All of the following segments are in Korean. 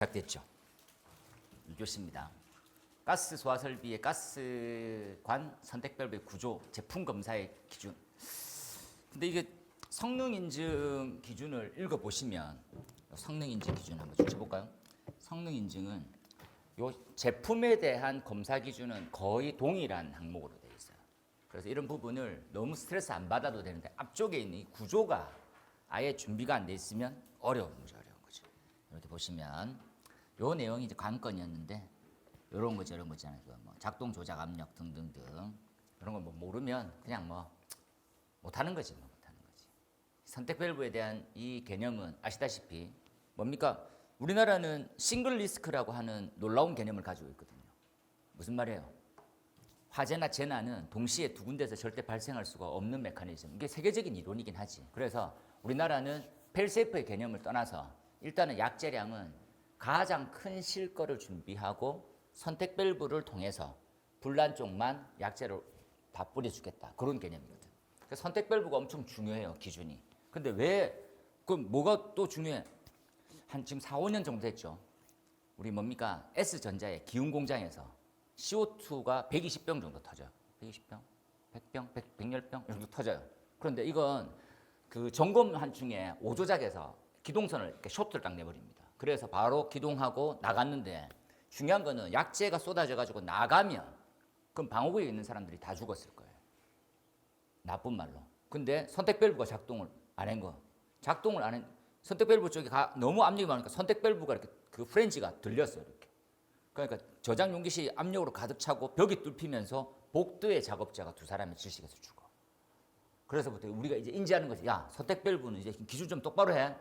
시작됐죠. 2교시입니다. 가스 소화 설비의 가스관 선택별의 구조, 제품 검사의 기준. 근데 이게 성능 인증 기준을 읽어 보시면 성능 인증 기준 한번 쭉 쳐볼까요? 성능 인증은 요 제품에 대한 검사 기준은 거의 동일한 항목으로 되어 있어요. 그래서 이런 부분을 너무 스트레스 안 받아도 되는데 앞쪽에 있는 이 구조가 아예 준비가 안 돼 있으면 어려운 거죠, 어려운 거죠. 이렇게 보시면 요 내용이 이제 관건이었는데 이런 거 저런 거 있잖아요. 그뭐 작동 조작 압력 등등등 이런 거뭐 모르면 그냥 뭐 못하는 거지, 뭐 못하는 거지. 선택 밸브에 대한 이 개념은 아시다시피 뭡니까? 우리나라는 싱글 리스크라고 하는 놀라운 개념을 가지고 있거든요. 무슨 말이에요? 화재나 재난은 동시에 두 군데서 절대 발생할 수가 없는 메커니즘. 이게 세계적인 이론이긴 하지. 그래서 우리나라는 펠세이프의 개념을 떠나서 일단은 약재량은 가장 큰 실거를 준비하고 선택 밸브를 통해서 불난 쪽만 약재를 다 뿌려주겠다. 그런 개념이거든. 그래서 선택 밸브가 엄청 중요해요, 기준이. 근데 왜, 그럼 뭐가 또 중요해? 한 지금 4, 5년 정도 됐죠. 우리 뭡니까? S전자의 기운 공장에서 CO2가 120병 정도 터져요. 120병? 100병? 100, 110병? 이 정도 터져요. 그런데 이건 그 점검 한 중에 오조작에서 기동선을 이렇게 쇼트를 딱 내버립니다. 그래서 바로 기동하고 나갔는데 중요한 거는 약재가 쏟아져 가지고 나가면 그럼 방어구에 있는 사람들이 다 죽었을 거예요. 나쁜 말로. 근데 선택 밸브가 작동을 안 한 거. 작동을 안 한, 선택 밸브 쪽에 가, 너무 압력이 많으니까 선택 밸브가 이렇게 그 프렌치가 들렸어요. 이렇게. 그러니까 저장 용기시 압력으로 가득 차고 벽이 뚫히면서 복도의 작업자가 두 사람이 질식해서 죽어. 그래서부터 우리가 이제 인지하는 거지. 야, 선택 밸브는 이제 기준 좀 똑바로 해.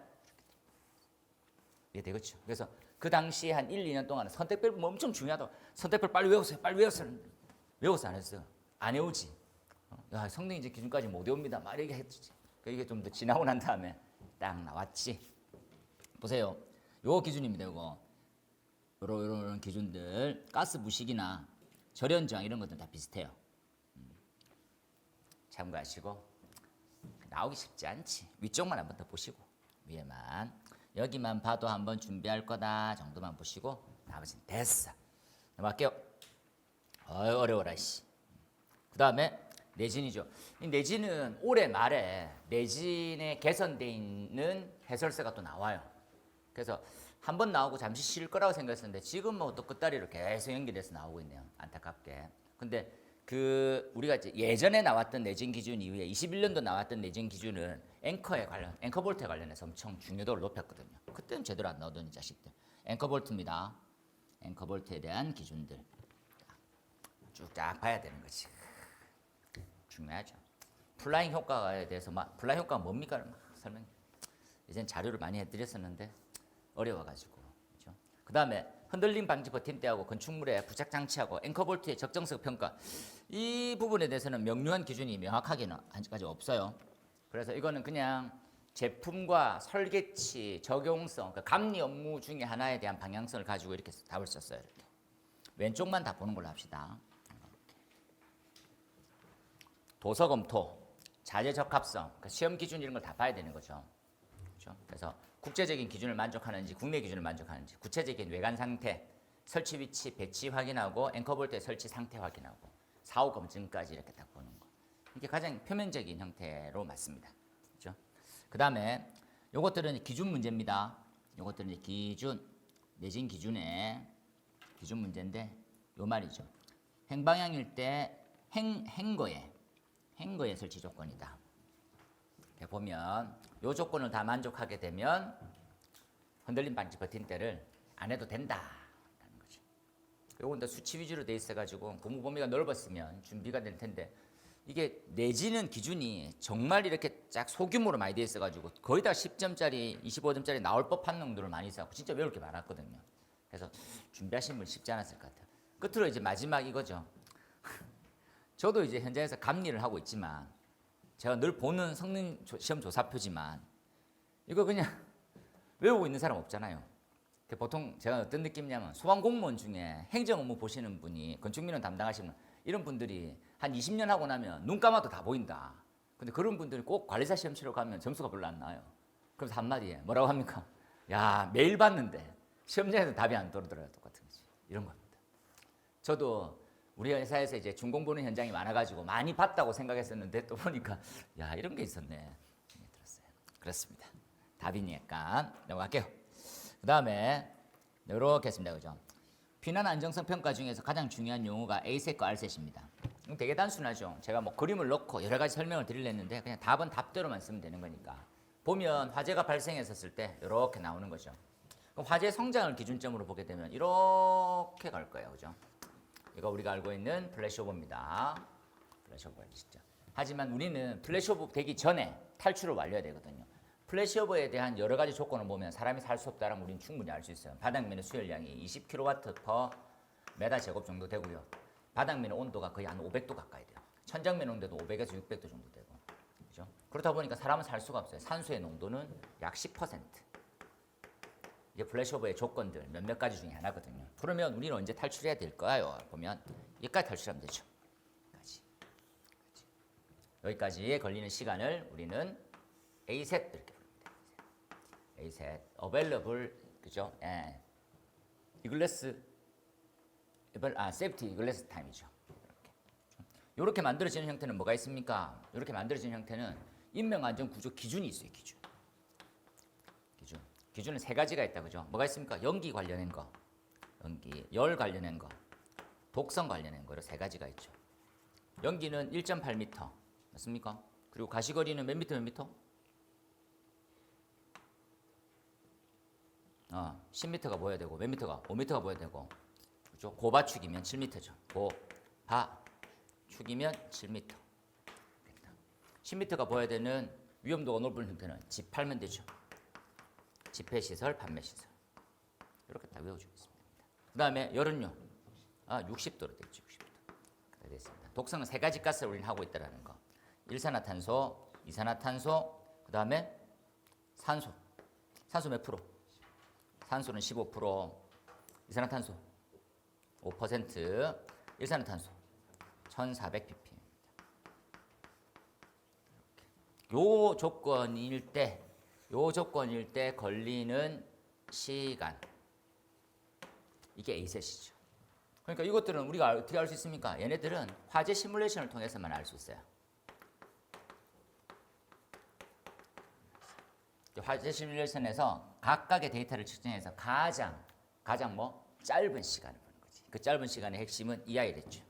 이게 되겠죠. 그래서 그 당시에 한 1, 2년 동안은 선택 밸브 뭐 엄청 중요하다. 선택 밸브 빨리 외우세요. 빨리 외웠어요. 외워서 안 했어요. 안 외우지. 어, 야, 성능 이제 기준까지 못 외웁니다. 막 이렇게 했지. 그 이게 좀 더 지나고 난 다음에 딱 나왔지. 보세요. 요 기준입니다. 요거. 요런 요런 요런 기준들 가스 부식이나 절연 저항 이런 것들 다 비슷해요. 음. 참고하시고 나오기 쉽지 않지. 위쪽만 한번 더 보시고 위에만 여기만 봐도 한번 준비할 거다 정도만 보시고 나머지는 됐어. 넘어갈게요. 어이 어려워라 씨. 그 다음에 내진이죠. 이 내진은 올해 말에 내진에 개선돼 있는 해설서가 또 나와요. 그래서 한 번 나오고 잠시 쉴 거라고 생각했었는데 지금 뭐또 끝다리로 계속 연결해서 나오고 있네요. 안타깝게. 근데 그 우리가 예전에 나왔던 내진 기준 이후에 21년도 나왔던 내진 기준은 앵커에 관련, 앵커 볼트에 관련해서 엄청 중요도를 높였거든요. 그때는 제대로 안 나오더니 자식들. 앵커 볼트입니다. 앵커 볼트에 대한 기준들 쭉 쫙 봐야 되는 거지. 중요하죠. 플라잉 효과에 대해서 막 플라잉 효과가 뭡니까? 막 설명. 이젠 자료를 많이 해드렸었는데 어려워가지고. 그렇죠? 그 다음에 흔들림 방지 버팀대하고 건축물의 부착 장치하고 앵커 볼트의 적정성 평가 이 부분에 대해서는 명료한 기준이 명확하게는 아직까지 없어요. 그래서 이거는 그냥 제품과 설계치, 적용성, 그 감리 업무 중에 하나에 대한 방향성을 가지고 이렇게 답을 썼어요. 이렇게. 왼쪽만 다 보는 걸로 합시다. 도서 검토, 자재 적합성, 그 시험 기준 이런 걸 다 봐야 되는 거죠. 그렇죠? 그래서 국제적인 기준을 만족하는지 국내 기준을 만족하는지 구체적인 외관 상태, 설치 위치, 배치 확인하고 앵커 볼때 설치 상태 확인하고 사후 검증까지 이렇게 딱 보는 거. 이게 가장 표면적인 형태로 맞습니다. 그렇죠? 그다음에 요것들은 기준 문제입니다. 요것들은 기준 내진 기준의 기준 문제인데 요 말이죠. 행방향일 때 행, 행거에 행거의 설치 조건이다. 보면 요 조건을 다 만족하게 되면 흔들림 방지 버튼대를 안 해도 된다라는 거죠. 요건 더 수치 위주로 돼 있어 가지고 공부 범위가 넓었으면 준비가 될 텐데 이게 내지는 기준이 정말 이렇게 쫙 소규모로 많이 돼 있어 가지고 거의 다 10점짜리, 25점짜리 나올 법한 놈들을 많이 갖고 진짜 외울 게 많았거든요. 그래서 준비하시는 분 쉽지 않았을 것 같아요. 끝으로 이제 마지막 이거죠. 저도 이제 현장에서 감리를 하고 있지만 제가 늘 보는 성능 조- 시험 조사표지만 이거 그냥 외우고 있는 사람 없잖아요. 그 보통 제가 어떤 느낌이냐면 소방 공무원 중에 행정 업무 보시는 분이 건축민원 담당하시는 이런 분들이 한 20년 하고 나면 눈 감아도 다 보인다. 근데 그런 분들이 꼭 관리사 시험 치러 가면 점수가 별로 안 나요. 그래서 한마디에 뭐라고 합니까? 야 매일 봤는데 시험장에서 답이 안 떨어들어요. 똑같은 거지. 이런 겁니다. 저도 우리 회사에서 이제 준공 보는 현장이 많아가지고 많이 봤다고 생각했었는데 또 보니까 야 이런 게 있었네. 생각이 들었어요. 그렇습니다. 답이니까 넘어갈게요. 그 다음에 이렇게 했습니다. 그죠? 비난 안정성 평가 중에서 가장 중요한 용어가 A셋과 R셋입니다. 되게 단순하죠. 제가 뭐 그림을 넣고 여러 가지 설명을 드리려는데 그냥 답은 답대로만 쓰면 되는 거니까. 보면 화재가 발생했었을 때 이렇게 나오는 거죠. 화재 성장을 기준점으로 보게 되면 이렇게 갈 거예요. 그죠? 이거 우리가 알고 있는 플래시오버입니다. 플래시오버였죠. 하지만 우리는 플래시오버 되기 전에 탈출을 완료해야 되거든요. 플래시오버에 대한 여러 가지 조건을 보면 사람이 살 수 없다라는 우리는 충분히 알 수 있어요. 바닥면의 수열량이 20kW per 메다 제곱 정도 되고요. 바닥면의 온도가 거의 한 500도 가까이 돼요. 천장면 온도도 500에서 600도 정도 되고. 그죠? 그렇다 보니까 사람은 살 수가 없어요. 산소의 농도는 약 10%. 이게 플래시오버의 조건들 몇몇 가지 중에 하나거든요. 그러면 우리는 언제 탈출해야 될까요? 보면 여기까지 탈출하면 되죠. 여기까지. 여기까지에 걸리는 시간을 우리는 A셋 이렇게 부릅니다. A셋 available 그죠? 예. 이글레스 아 세프티 이글레스 타임이죠. 이렇게. 이렇게 만들어지는 형태는 뭐가 있습니까? 이렇게 만들어지는 형태는 인명 안전 구조 기준이 있어요. 기준. 기준. 기준은 세 가지가 있다 그죠? 뭐가 있습니까? 연기 관련된 거, 연기, 열 관련된 거, 독성 관련된 거, 이런 세 가지가 있죠. 연기는 1.8m 맞습니까? 그리고 가시거리는 몇 미터 몇 미터? 어, 10m가 보여야 되고 몇 미터가? 5m가 보여야 되고 그죠? 고바축이면 7m죠. 고바축이면 7m. 10m가 보여야 되는 위험도가 높은 형태는 집 팔면 되죠. 집회 시설, 판매 시설. 이렇게 다 외워주고 있습니다. 그 다음에 열은요. 아, 60도로 됐죠. 60도. 그래 됐습니다. 독성은 세 가지 가스를 우리는 하고 있다라는 거. 일산화탄소, 이산화탄소, 그 다음에 산소. 산소 몇 프로? 산소는 15%, 이산화탄소 5%, 일산화탄소 1,400ppm. 요 조건일 때, 요 조건일 때 걸리는 시간 이게 A셋이죠. 그러니까 이것들은 우리가 어떻게 알 수 있습니까? 얘네들은 화재 시뮬레이션을 통해서만 알 수 있어요. 화재 시뮬레이션에서 각각의 데이터를 측정해서 가장 가장 뭐 짧은 시간을 보는 거지. 그 짧은 시간의 핵심은 이 아이랬죠.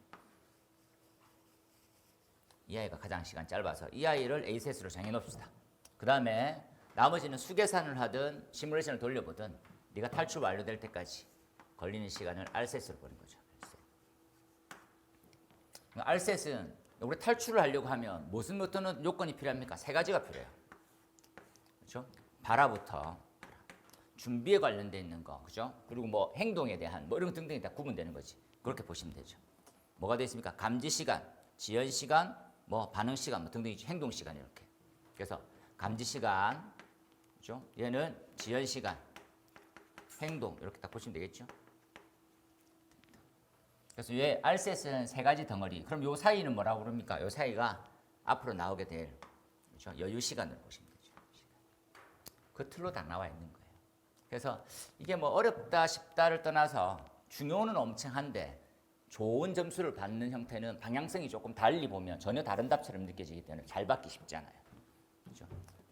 이 아이가 가장 시간 짧아서 이 아이를 A셋으로 정해 놓읍시다. 그 다음에 나머지는 수계산을 하든 시뮬레이션을 돌려보든 네가 탈출 완료될 때까지 걸리는 시간을 R셋으로 보는 거죠. R셋은 우리 탈출을 하려고 하면 무슨 어떤 요건이 필요합니까? 세 가지가 필요해요. 그렇죠? 발화부터 준비에 관련돼 있는 거, 그죠? 그리고 뭐 행동에 대한 뭐 이런 거 등등이 다 구분되는 거지. 그렇게 보시면 되죠. 뭐가 되어 있습니까? 감지 시간, 지연 시간, 뭐 반응 시간, 뭐 등등이 행동 시간 이렇게. 그래서 감지 시간, 그죠? 얘는 지연 시간, 행동 이렇게 딱 보시면 되겠죠. 그래서 얘 RCS는 세 가지 덩어리. 그럼 요 사이는 뭐라고 그럽니까? 요 사이가 앞으로 나오게 될 그죠? 여유 시간을 보시면 되죠. 그 틀로 다 나와 있는 거예요. 그래서 이게 뭐 어렵다 쉽다를 떠나서 중요는 엄청 한데 좋은 점수를 받는 형태는 방향성이 조금 달리 보면 전혀 다른 답처럼 느껴지기 때문에 잘 받기 쉽지 않아요.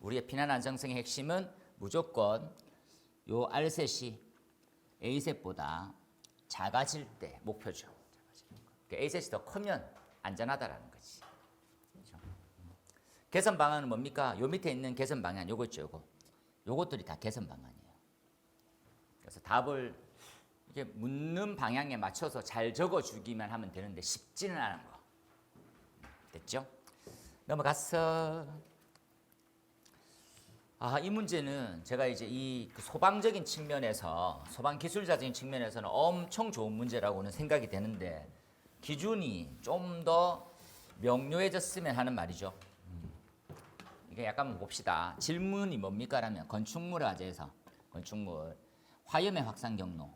우리의 피난 안정성의 핵심은 무조건 요 R셋이 A셋보다 작아질 때 목표죠. 그러니까 A셋이 더 크면 안전하다라는 거지. 그죠? 개선 방안은 뭡니까? 요 밑에 있는 개선 방안 요거 있죠, 요거. 요것들이 다 개선 방안이에요. 그래서 답을 이게 묻는 방향에 맞춰서 잘 적어 주기만 하면 되는데 쉽지는 않은 거. 됐죠? 넘어갔어. 아, 이 문제는 제가 이제 이그 소방적인 측면에서 소방 기술자적인 측면에서는 엄청 좋은 문제라고는 생각이 되는데 기준이 좀 더 명료해졌으면 하는 말이죠. 음. 이게 약간 봅시다. 질문이 뭡니까라면 건축물 화재에서 건축물 화염의 확산 경로.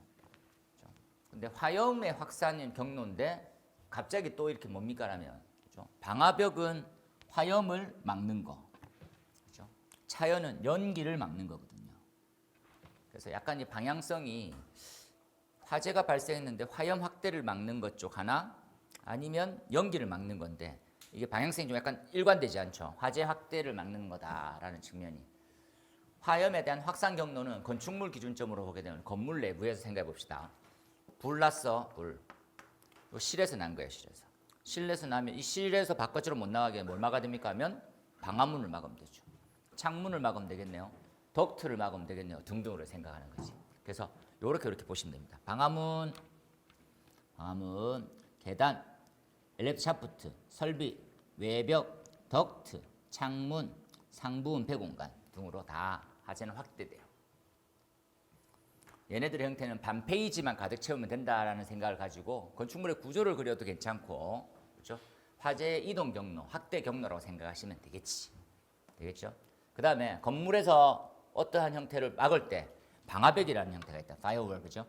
그죠? 근데 화염의 확산 경로인데 갑자기 또 이렇게 뭡니까라면 그죠? 방화벽은 화염을 막는 거. 차연은 연기를 막는 거거든요. 그래서 약간 이 방향성이 화재가 발생했는데 화염 확대를 막는 것 쪽 하나 아니면 연기를 막는 건데 이게 방향성이 좀 약간 일관되지 않죠. 화재 확대를 막는 거다라는 측면이. 화염에 대한 확산 경로는 건축물 기준점으로 보게 되면 건물 내부에서 생각해 봅시다. 불 났어, 불. 실에서 난 거예요, 실에서. 실내에서 나면 이 실에서 바깥으로 못 나가게 뭘 막아야 됩니까? 하면 방화문을 막으면 되죠. 창문을 막으면 되겠네요. 덕트를 막으면 되겠네요. 등등으로 생각하는 거지. 그래서 요렇게 이렇게 보시면 됩니다. 방화문, 방화문, 계단, 엘리베이터 샤프트, 설비, 외벽, 덕트, 창문, 상부 은폐 공간 등으로 다 하재는 확대돼요. 얘네들의 형태는 반 페이지만 가득 채우면 된다라는 생각을 가지고 건축물의 구조를 그려도 괜찮고 그렇죠? 화재의 이동 경로, 확대 경로라고 생각하시면 되겠지. 되겠죠? 그 다음에 건물에서 어떠한 형태를 막을 때 방화벽이라는 형태가 있다. 파이어월 그죠?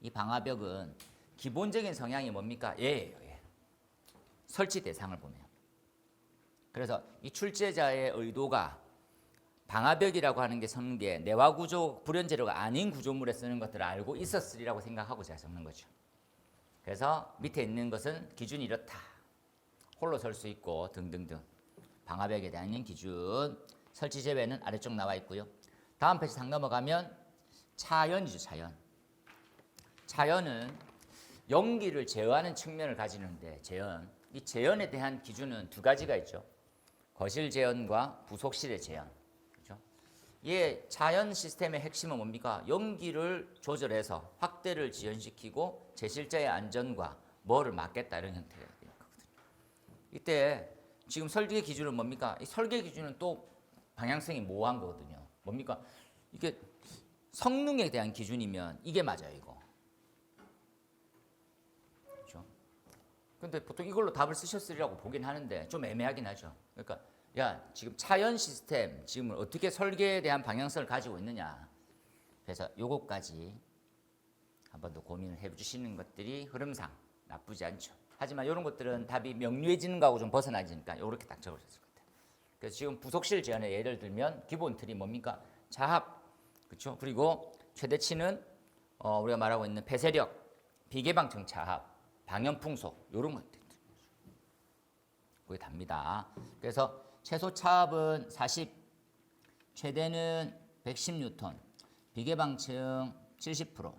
이 방화벽은 기본적인 성향이 뭡니까? 예예요. 예. 설치 대상을 보면. 그래서 이 출제자의 의도가 방화벽이라고 하는 게 서는 게 내화 구조 불연 재료가 아닌 구조물에 쓰는 것들을 알고 있었으리라고 생각하고 제가 적는 거죠. 그래서 밑에 있는 것은 기준이 이렇다. 홀로 설 수 있고 등등등. 방화벽에 대한 기준. 설치 제외는 아래쪽 나와 있고요. 다음 페이지 상 넘어가면 차연이죠, 차연. 차연은 연기를 제어하는 측면을 가지는데 제연. 이 제연에 대한 기준은 두 가지가 있죠. 거실 제연과 부속실의 제연. 그렇죠? 이 자연 시스템의 핵심은 뭡니까? 연기를 조절해서 확대를 지연시키고 제실자의 안전과 뭐를 막겠다 이런 형태가 되는 거거든요. 이때 지금 설계 기준은 뭡니까? 이 설계 기준은 또 방향성이 모호한 거거든요. 뭡니까? 이게 성능에 대한 기준이면 이게 맞아요, 이거. 그렇죠? 근데 보통 이걸로 답을 쓰셨으리라고 보긴 하는데 좀 애매하긴 하죠. 그러니까 야 지금 차연 시스템 지금 어떻게 설계에 대한 방향성을 가지고 있느냐. 그래서 요것까지 한번 더 고민을 해 주시는 것들이 흐름상 나쁘지 않죠. 하지만 이런 것들은 답이 명료해지는 거하고 좀 벗어나지니까 이렇게 딱 같아요. 그래서 지금 부속실 제한에 예를 들면 기본 틀이 뭡니까? 자합, 그렇죠? 그리고 최대치는 어, 우리가 말하고 있는 폐쇄력, 비개방청 차합, 방염풍속 이런 것들. 그게 답니다. 그래서 최소 차압은 40, 최대는 110뉴턴, 비개방층 70%.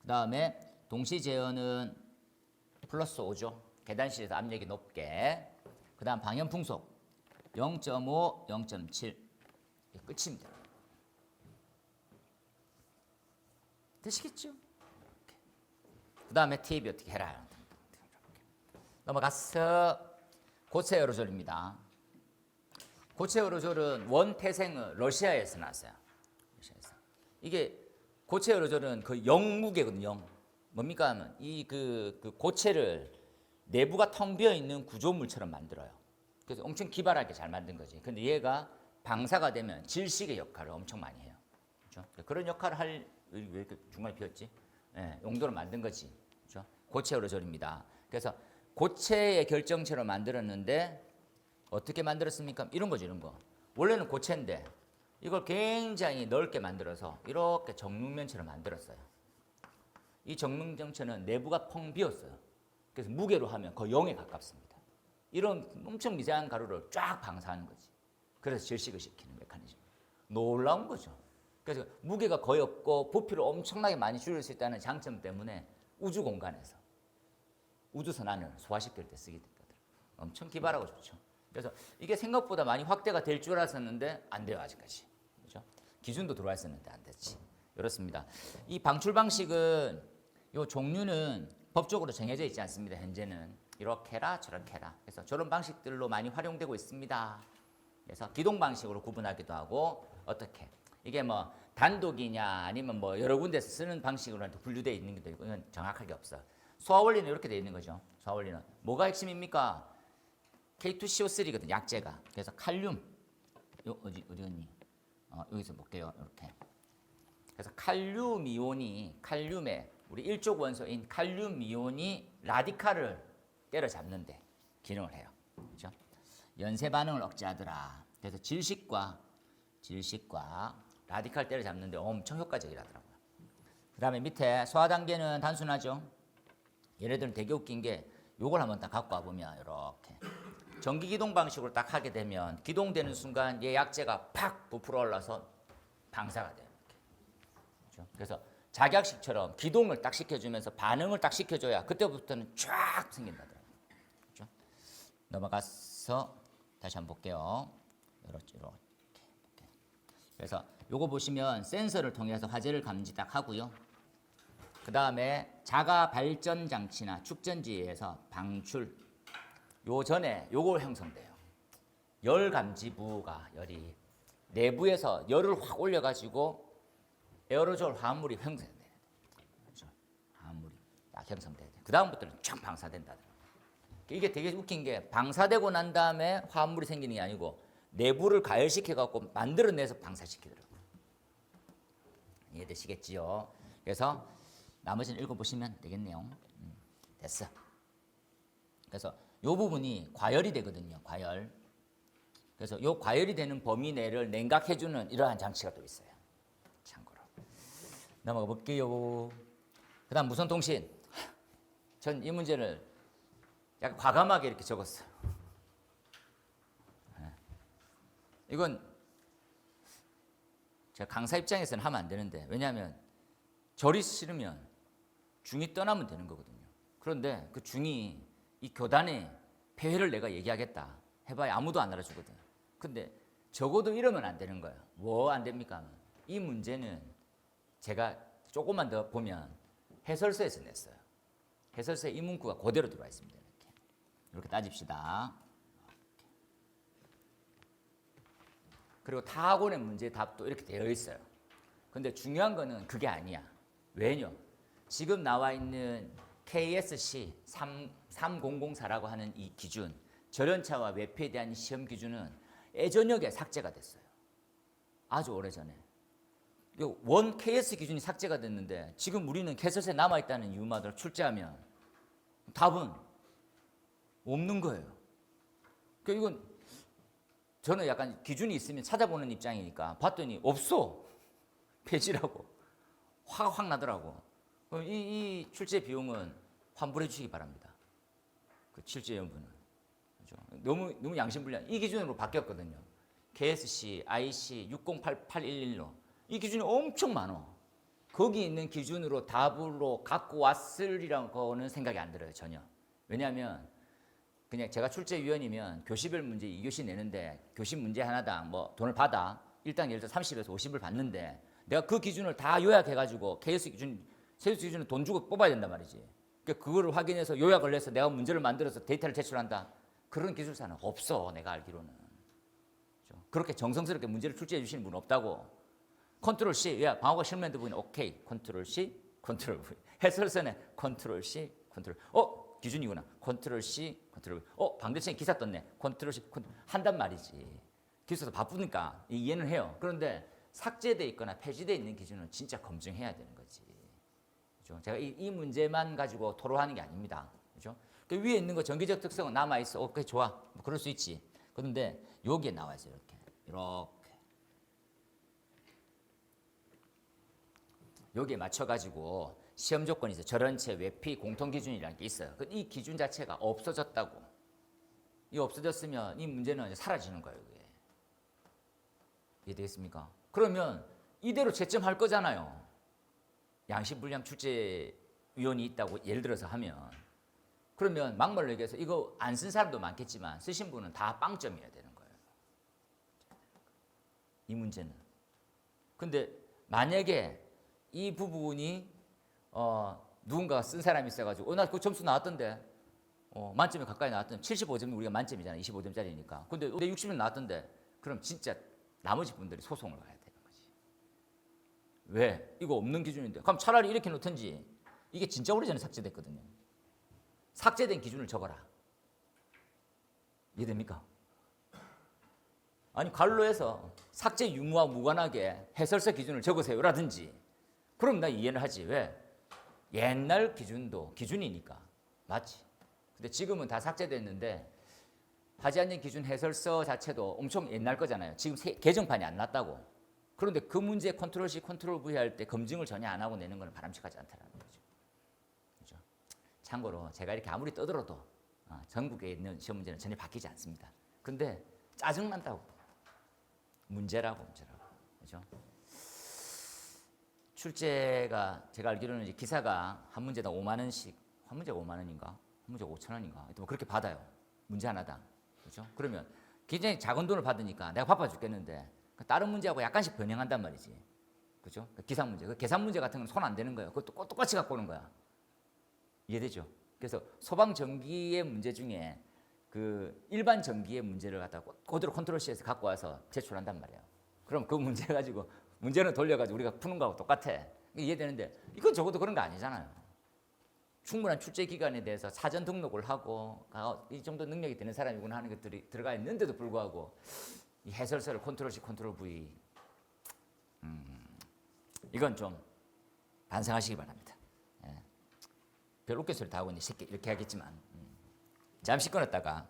그 다음에 동시 제어는 플러스 5죠. 계단실에서 압력이 높게. 그 다음 방염 풍속 0.5, 0.7. 끝입니다. 되시겠죠? 그 다음에 팁이 어떻게 해라. 넘어가서 고체 에어로졸입니다. 고체 에어로졸은 원태생은 러시아에서 나왔어요. 러시아에서. 이게 고체 에어로졸은 그 영무게거든요. 영. 뭡니까 이그 그 고체를 내부가 텅 비어 있는 구조물처럼 만들어요. 그래서 엄청 기발하게 잘 만든 거지. 근데 얘가 방사가 되면 질식의 역할을 엄청 많이 해요. 그렇죠? 그런 역할을 할 왜 이렇게 중간에 비었지? 예, 용도로 만든 거지. 그렇죠? 고체 에어로졸입니다. 그래서 고체의 결정체로 만들었는데 어떻게 만들었습니까? 이런 거죠, 이런 거. 원래는 고체인데 이걸 굉장히 넓게 만들어서 이렇게 정육면체로 만들었어요. 이 정육면체는 내부가 펑 비었어요. 그래서 무게로 하면 거의 0에 가깝습니다. 이런 엄청 미세한 가루를 쫙 방사하는 거지. 그래서 질식을 시키는 메커니즘. 놀라운 거죠. 그래서 무게가 거의 없고 부피를 엄청나게 많이 줄일 수 있다는 장점 때문에 우주 공간에서 우주선 안을 소화시킬 때 쓰게 된다더라. 엄청 기발하고 좋죠. 그래서 이게 생각보다 많이 확대가 될 줄 알았었는데 안 돼요 아직까지. 그렇죠? 기준도 들어와 있었는데 안 됐지. 이렇습니다. 이 방출 방식은 요 종류는 법적으로 정해져 있지 않습니다. 현재는 이렇게라 저렇게라. 그래서 저런 방식들로 많이 활용되고 있습니다. 그래서 기동 방식으로 구분하기도 하고 어떻게 이게 뭐 단독이냐 아니면 뭐 여러 군데서 쓰는 방식으로 분류되어 있는 것도 있고 이건 정확하게 없어. 소화 원리는 이렇게 되어 있는 거죠. 소화 원리는 뭐가 핵심입니까? K2CO3거든 약재가. 그래서 칼륨 요 어디 어디 갔니? 어, 여기서 볼게요. 이렇게. 그래서 칼륨 이온이 칼륨에 우리 일족 원소인 칼륨 이온이 라디칼을 때려잡는데 기능을 해요. 그렇죠? 연쇄 반응을 억제하더라. 그래서 질식과 질식과 라디칼 때려잡는데 엄청 효과적이라더라고요. 그 다음에 밑에 소화 단계는 단순하죠. 얘네들은 되게 웃긴 게 요걸 한번 딱 갖고 와보면 이렇게 전기 기동 방식으로 딱 하게 되면 기동되는 순간 얘 약재가 팍 부풀어 올라서 방사가 돼요. 그렇죠? 그래서 작약식처럼 기동을 딱 시켜주면서 반응을 딱 시켜줘야 그때부터는 쫙. 그렇죠? 넘어가서 다시 한번 볼게요. 이렇게 이렇게. 그래서 요거 보시면 센서를 통해서 화재를 감지 딱 하고요. 그 다음에 자가 발전 장치나 축전지에서 방출. 요 전에 요걸 형성돼요. 열 감지부가 열이 내부에서 열을 확 올려가지고 에어로졸 화합물이 형성돼요. 화합물이 딱 형성돼야 돼. 그 다음부터는 쫙 방사된다. 이게 되게 웃긴 게 방사되고 난 다음에 화합물이 생기는 게 아니고 내부를 가열시켜 갖고 만들어내서 방사시키더라고요. 이해되시겠지요? 그래서 나머지는 읽어보시면 되겠네요. 음, 됐어. 그래서 요 부분이 과열이 되거든요. 과열. 그래서 요 과열이 되는 범위 내를 냉각해주는 이러한 장치가 또 있어요. 참고로. 넘어가 볼게요. 그 다음 무선 통신. 전 이 문제를 약간 과감하게 이렇게 적었어요. 예. 이건 제가 강사 입장에서는 하면 안 되는데 왜냐하면 절이 싫으면 중이 떠나면 되는 거거든요. 그런데 그 중이 이 교단에 폐회를 내가 얘기하겠다 해봐야 아무도 안 알아주거든. 근데 적어도 이러면 안 되는 거예요. 뭐 안 됩니까? 이 문제는 제가 조금만 더 보면 해설서에서 냈어요. 해설서에 이 문구가 그대로 들어와 있습니다. 이렇게, 따집시다. 그리고 타학원의 문제 답도 이렇게 되어 있어요. 근데 중요한 거는 그게 아니야. 왜냐? 지금 나와 있는 KSC 3, 3004라고 하는 이 기준, 절연차와 외피에 대한 시험 기준은 예전역에 삭제가 됐어요. 아주 오래전에. 원 KS 기준이 삭제가 됐는데 지금 우리는 개설세 남아 있다는 이유만으로 출제하면 답은 없는 거예요. 그러니까 이건 저는 약간 기준이 있으면 찾아보는 입장이니까 봤더니 없어 폐지라고 화가 확 나더라고. 그럼 이, 이 출제 비용은 환불해 주시기 바랍니다. 그 출제 연분은 그죠? 너무 너무 양심불량. 이 기준으로 바뀌었거든요. KSC, IC 608811로 이 기준이 엄청 많어. 거기 있는 기준으로 답으로 갖고 왔으리라는 거는 생각이 안 들어요 전혀. 왜냐하면 그냥 제가 출제위원이면 교시별 문제 2교시 내는데 교시 문제 하나당 뭐 돈을 받아 일단 예를 들어 30에서 50을 받는데 내가 그 기준을 다 요약해가지고 KS 기준, 세수 기준을 돈 주고 뽑아야 된단 말이지. 그러니까 그거를 확인해서 요약을 해서 내가 문제를 만들어서 데이터를 제출한다. 그런 기술사는 없어 내가 알기로는. 그죠? 그렇게 정성스럽게 문제를 출제해 주시는 분 없다고. 컨트롤 C, 야 방어가 실무된 부분이 오케이. 컨트롤 C, 컨트롤 V. 해설선에 컨트롤 C, 컨트롤. 어 기준이구나. 컨트롤 C, 컨트롤 V. 어 방대천에 기사 떴네. 컨트롤 C, 컨트롤 한단 말이지. 기술사 바쁘니까 이해는 해요. 그런데 삭제돼 있거나 폐지돼 있는 기준은 진짜 검증해야 되는 거지. 그죠? 제가 이, 이 문제만 가지고 토로하는 게 아닙니다. 그죠? 그 위에 있는 거 전기적 특성은 남아 있어. 어, 그게 좋아. 뭐 그럴 수 있지. 그런데 여기에 나와 있어요. 이렇게. 이렇게. 여기에 맞춰 가지고 시험 조건이 있어요. 절연체 외피 공통 기준이라는 게 있어요. 그이 기준 자체가 없어졌다고. 이 없어졌으면 이 문제는 사라지는 거예요. 이게. 이해되겠습니까? 그러면 이대로 채점할 거잖아요. 양심불량 출제 위원이 있다고 예를 들어서 하면 그러면 막말로 얘기해서 이거 안 쓴 사람도 많겠지만 쓰신 분은 다 빵점이어야 되는 거예요. 이 문제는. 근데 만약에 이 부분이 어, 누군가가 쓴 사람이 있어가지고 어, 나 그 점수 나왔던데. 어, 만점에 가까이 나왔던 75점이 우리가 만점이잖아 25점짜리니까. 근데 내 60점 나왔던데 그럼 진짜 나머지 분들이 소송을 가야 되는 거지. 왜? 이거 없는 기준인데. 그럼 차라리 이렇게 놓든지. 이게 진짜 오래전에 삭제됐거든요. 삭제된 기준을 적어라. 이해됩니까? 아니 갈로에서 삭제 유무와 무관하게 해설서 기준을 적으세요라든지. 그럼 나 이해는 하지. 왜? 옛날 기준도 기준이니까 맞지? 근데 지금은 다 삭제됐는데 하지 않는 기준 해설서 자체도 엄청 옛날 거잖아요. 지금 새- 개정판이 안 났다고. 그런데 그 문제 컨트롤 C, 컨트롤 V 할 때 검증을 전혀 안 하고 내는 건 바람직하지 않다는 거죠. 그죠? 참고로 제가 이렇게 아무리 떠들어도 어, 전국에 있는 시험 문제는 전혀 바뀌지 않습니다. 근데 짜증 난다고 문제라고 문제라고 그죠? 출제가 제가 알기로는 이제 기사가 한 문제당 5만 원씩 한 문제가 5만 원인가 한 문제가 5천 원인가 뭐 그렇게 받아요 문제 하나당 그죠? 그러면 굉장히 작은 돈을 받으니까 내가 바빠 죽겠는데 그 다른 문제하고 약간씩 변형한단 말이지 그죠? 그 기상 문제 그 계산 문제 같은 건 손안 대는 거예요 그것도 꼭 똑같이 갖고 오는 거야 이해되죠? 그래서 소방 전기의 문제 중에 그 일반 전기의 문제를 갖다가 그대로 컨트롤 C에서 갖고 와서 제출한단 말이에요. 그럼 그 문제 가지고 문제는 돌려가지고 우리가 푸는 거하고 똑같아. 이해되는데 이건 적어도 그런 거 아니잖아요. 충분한 출제 기간에 대해서 사전 등록을 하고 아, 이 정도 능력이 되는 사람이구나 하는 것들이 들어가 있는데도 불구하고 이 해설서를 컨트롤 C, 컨트롤 V 음, 이건 좀 반성하시기 바랍니다. 예. 별 웃겨 소리 다 하고 이제 쉽게 이렇게 하겠지만 음. 잠시 끊었다가